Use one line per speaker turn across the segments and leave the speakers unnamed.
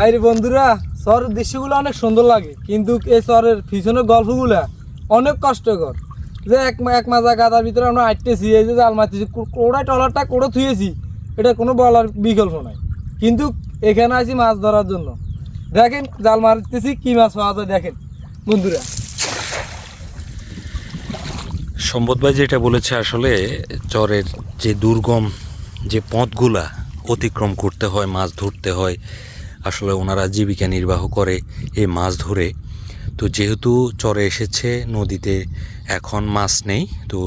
আরে বন্ধুরা, শহরের দৃশ্যগুলো অনেক সুন্দর লাগে, কিন্তু এই শহরের পিছনের গল্পগুলো অনেক কষ্টকর। যে এক এক মাজা গাদার ভিতরে আমরা আটতেছি এই যে জাল মারতেছি কোড়ায় টলারটা কোড়ো থুয়েছি এটা কোনো বলার বিকল্প নাই। কিন্তু এখানে আছি মাছ ধরার জন্য। দেখেন, জাল মারতেছি, কি মাছ পাওয়া যায় দেখেন, বন্ধুরা।
সম্পদ ভাই যেটা বলেছে আসলে, চরের যে দুর্গম যে পথগুলা অতিক্রম করতে হয়, মাছ ধরতে হয় আসলে ওনারা জীবিকা নির্বাহ করে এই মাছ ধরে। তো যেহেতু চরে এসেছে, নদীতে এখন মাছ নেই, তো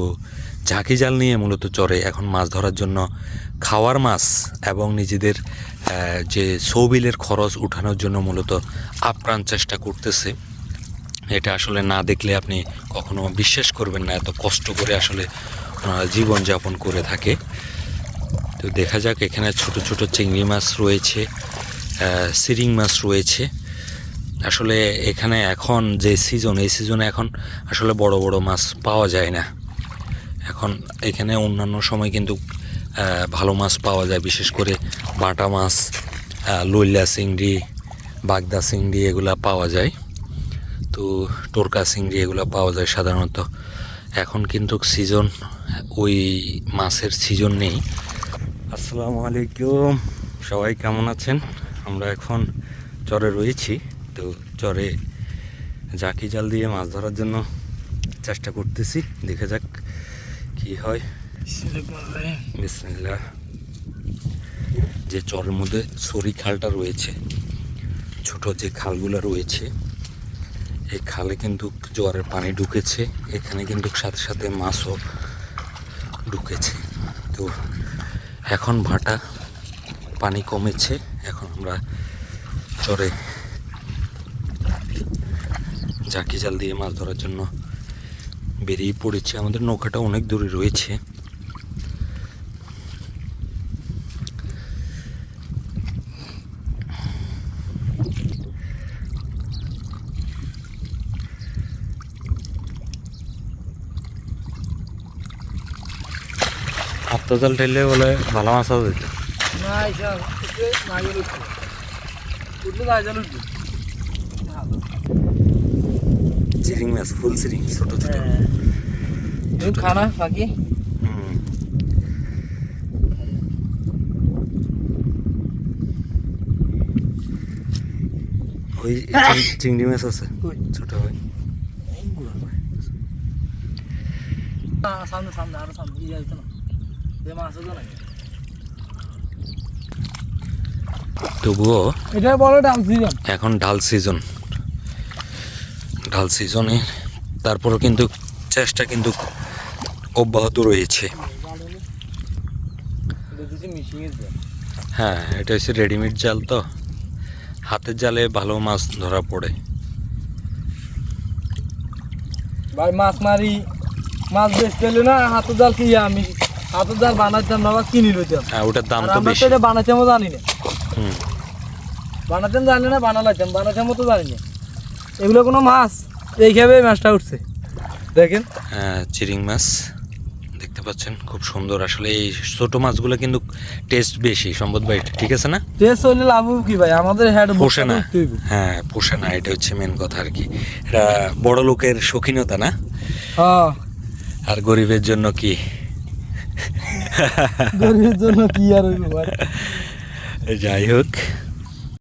ঝাঁকি জাল নিয়ে মূলত চরে এখন মাছ ধরার জন্য খাওয়ার মাছ এবং নিজেদের যে সৌবিলের খরচ উঠানোর জন্য মূলত আপ্রাণ চেষ্টা করতেছে। এটা আসলে না দেখলে আপনি কখনো বিশ্বাস করবেন না, এত কষ্ট করে আসলে ওনারা জীবনযাপন করে থাকে। তো দেখা যাক, এখানে ছোট ছোট চিংড়ি মাছ রয়েছে। সিরিং মাছ রয়েছে। আসলে এখানে এখন যে সিজন এই সিজনে এখন আসলে বড় বড় মাছ পাওয়া যায় না। এখন এখানে অন্যান্য সময় কিন্তু ভালো মাছ পাওয়া যায়, বিশেষ করে বাটা মাছ লইলা চিংড়ি, বাগদা চিংড়ি এগুলা পাওয়া যায়। তো টোরকা চিংড়ি এগুলো পাওয়া যায় সাধারণত। এখন কিন্তু সিজন ওই মাছের সিজন নেই। আসসালামু আলাইকুম, সবাই কেমন আছেন? আমরা এখন চরে রয়েছি, তো চরে জাকি জাল দিয়ে মাছ ধরার জন্য চেষ্টা করতেছি। দেখে যাক কি হয়। যে চরের মধ্যে সরি খালটা রয়েছে, ছোট যে খালগুলো রয়েছে, এই খালে কিন্তু জোয়ারের পানি ঢুকেছে, এখানে কিন্তু সাথে সাথে মাছও ঢুকেছে। তো এখন ভাটা পানি কমেছে। এখন আমরা চরে জাকি জাল দিয়ে মাছ ধরার জন্য বেরিয়ে পড়েছি। আমাদের নৌকাটা অনেক দূরে রয়েছে। আত্মজাল ঠেললে বলে ভালো মাছ হবে
না এসা উঠলে নাইজল উঠবে উঠলে নাইজল উঠবে
চিরিং মাছ ফুল চিরিং ছোট ছোট
তুমি খানা ফাঁকি
হুম। ওই চিং- চিংড়ি মাছ আছে
কই?
ছোট ভাই
না, সামনে সামনে আরও সামনে ইয়ে যাইতো না যে মাছ আছে না
তবুও
এটা বড় ডাল সিজন
এখন ডাল সিজন ডাল সিজনে তারপরও কিন্তু চেষ্টা কিন্তু অব্যাহত রয়েছে। হ্যাঁ এটা হচ্ছে রেডিমেড জাল তো। হাতের জালে ভালো মাছ ধরা পড়ে।
ভাই মাছ মারি মাছ বেচতে না হাতের জাল কি আমি হাতের বানাইতাম না বা কিনি লইতাম।
হ্যাঁ ওটার দাম তো বেশি।
বানাইতামও জানি না।
হুম।
জানি না বানালাইতাম তো জানি না। এগুলো কোনো মাছ এইভাবে মাছটা উঠছে। দেখেন।
হ্যাঁ, চিরিং মাছ দেখতে পাচ্ছেন খুব সুন্দর। আসলে এই ছোট মাছগুলো কিন্তু টেস্ট বেশি সম্পদ ভাই ঠিক আছে না?
টেস্ট হইলে লাভ কি ভাই? আমাদের
পোষে না। হ্যাঁ পোষে না এটা হচ্ছে মেন কথা আর কি। এটা বড় লোকের শৌখিনতা না?
হ্যাঁ।
আর গরিবের জন্য কি?
গরিবের জন্য কি আর
যাই হোক